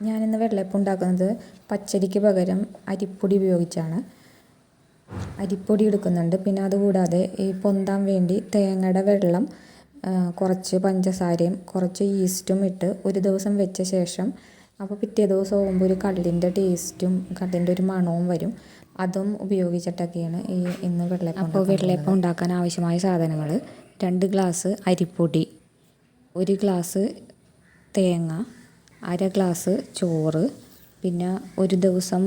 ഞാനിന്ന് വെള്ളയപ്പം ഉണ്ടാക്കുന്നത് പച്ചരിക്ക് പകരം അരിപ്പൊടി ഉപയോഗിച്ചാണ്. അരിപ്പൊടി എടുക്കുന്നുണ്ട്. പിന്നെ അതുകൂടാതെ ഈ പൊന്താൻ വേണ്ടി തേങ്ങയുടെ വെള്ളം കുറച്ച് പഞ്ചസാരയും കുറച്ച് ഈസ്റ്റും ഇട്ട് ഒരു ദിവസം വെച്ച ശേഷം അപ്പോൾ പിറ്റേ ദിവസം ആകുമ്പോൾ ഒരു കള്ളിന്റെ ടേസ്റ്റും കള്ളിന്റെ ഒരു മണവും വരും. അതും ഉപയോഗിച്ചിട്ടൊക്കെയാണ് ഈ ഇന്ന് വെള്ളയപ്പം അപ്പോൾ വെള്ളയപ്പം ഉണ്ടാക്കാൻ ആവശ്യമായ സാധനങ്ങൾ രണ്ട് ഗ്ലാസ് അരിപ്പൊടി ഒരു ഗ്ലാസ് തേങ്ങ അര ഗ്ലാസ് ചോറ് പിന്നെ ഒരു ദിവസം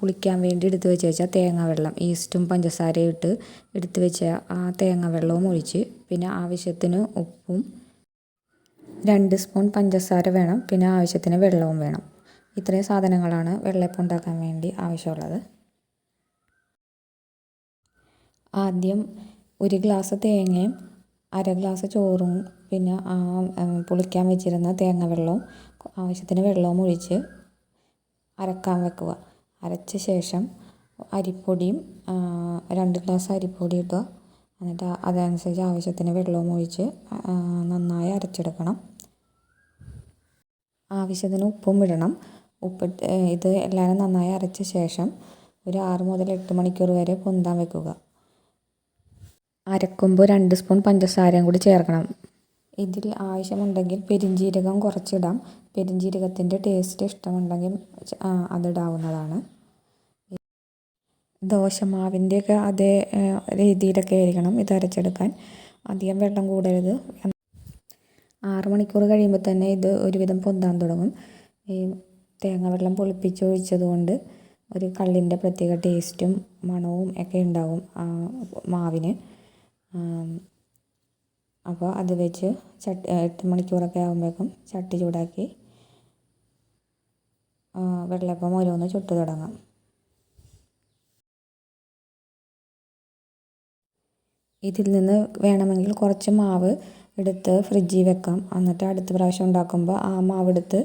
പുളിക്കാൻ വേണ്ടി എടുത്തു വെച്ച് വെച്ചാൽ തേങ്ങ വെള്ളം ഈസ്റ്റും പഞ്ചസാരയും ഇട്ട് എടുത്തു വെച്ച ആ തേങ്ങ വെള്ളവും ഒഴിച്ച് പിന്നെ ആവശ്യത്തിന് ഉപ്പും രണ്ട് സ്പൂൺ പഞ്ചസാര വേണം പിന്നെ ആവശ്യത്തിന് വെള്ളവും വേണം. ഇത്രയും സാധനങ്ങളാണ് വെള്ളയപ്പം ഉണ്ടാക്കാൻ വേണ്ടി ആവശ്യമുള്ളത്. ആദ്യം ഒരു ഗ്ലാസ് തേങ്ങയും അര ഗ്ലാസ് ചോറും പിന്നെ പുളിക്കാൻ വെച്ചിരുന്ന തേങ്ങ വെള്ളവും ആവശ്യത്തിന് വെള്ളവും ഒഴിച്ച് അരക്കാൻ വെക്കുക. അരച്ച ശേഷം അരിപ്പൊടിയും രണ്ട് ഗ്ലാസ് അരിപ്പൊടി ഇടുക. എന്നിട്ട് അതനുസരിച്ച് ആവശ്യത്തിന് വെള്ളവും ഒഴിച്ച് നന്നായി അരച്ചെടുക്കണം. ആവശ്യത്തിന് ഉപ്പും ഇടണം. ഉപ്പിട്ട് ഇത് എല്ലാവരും നന്നായി അരച്ച ശേഷം ഒരു ആറ് മുതൽ എട്ട് മണിക്കൂർ വരെ പൊന്താൻ വെക്കുക. അരക്കുമ്പോൾ രണ്ട് സ്പൂൺ പഞ്ചസാരയും കൂടി ചേർക്കണം. ഇതിൽ ആവശ്യമുണ്ടെങ്കിൽ പെരുംജീരകം കുറച്ചിടാം. പെരുംജീരകത്തിന്റെ ടേസ്റ്റ് ഇഷ്ടമുണ്ടെങ്കിൽ അതിടാവുന്നതാണ് ദോശമാവിന്റെയൊക്കെ അതേ രീതിയിലൊക്കെ ആയിരിക്കണം ഇത് അരച്ചെടുക്കാൻ. അധികം വെള്ളം കൂടരുത്. ആറ് മണിക്കൂർ കഴിയുമ്പോൾ തന്നെ ഇത് ഒരുവിധം പൊന്താൻ തുടങ്ങും. ഈ തേങ്ങ വെള്ളം പൊളിപ്പിച്ച് ഒഴിച്ചതുകൊണ്ട് ഒരു കള്ളിന്റെ പ്രത്യേക ടേസ്റ്റും മണവും ഒക്കെ ഉണ്ടാവും മാവിന്. അപ്പോൾ അത് വെച്ച് ചട്ടി എട്ട് മണിക്കൂറൊക്കെ ആകുമ്പോഴേക്കും ചട്ടി ചൂടാക്കി വെള്ളപ്പം ഓരോന്ന് ചുട്ട് തുടങ്ങാം. ഇതിൽ നിന്ന് വേണമെങ്കിൽ കുറച്ച് മാവ് എടുത്ത് ഫ്രിഡ്ജിൽ വെക്കാം. എന്നിട്ട് അടുത്ത പ്രാവശ്യം ഉണ്ടാക്കുമ്പോൾ ആ മാവ് എടുത്ത്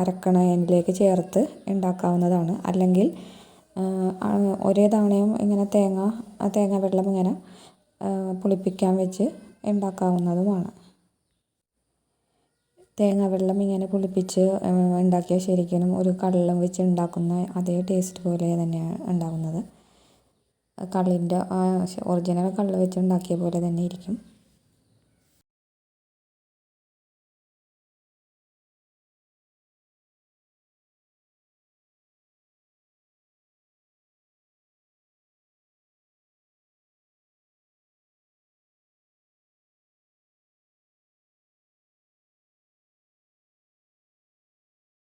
അരക്കണതിലേക്ക് ചേർത്ത് ഉണ്ടാക്കാവുന്നതാണ്. അല്ലെങ്കിൽ ഒരേ തവണയും ഇങ്ങനെ തേങ്ങ തേങ്ങ വെള്ളം ഇങ്ങനെ പുളിപ്പിക്കാൻ വെച്ച് ഉണ്ടാക്കാവുന്നതുമാണ്. തേങ്ങ വെള്ളം ഇങ്ങനെ പുളിപ്പിച്ച് ഉണ്ടാക്കിയ ശരിക്കും ഒരു കള്ളും വെച്ച് ഉണ്ടാക്കുന്ന അതേ ടേസ്റ്റ് പോലെ തന്നെയാണ് ഉണ്ടാകുന്നത് കള്ളിന്റെ ഒറിജിനൽ കള്ള് വെച്ച് ഉണ്ടാക്കിയ പോലെ തന്നെ ഇരിക്കും.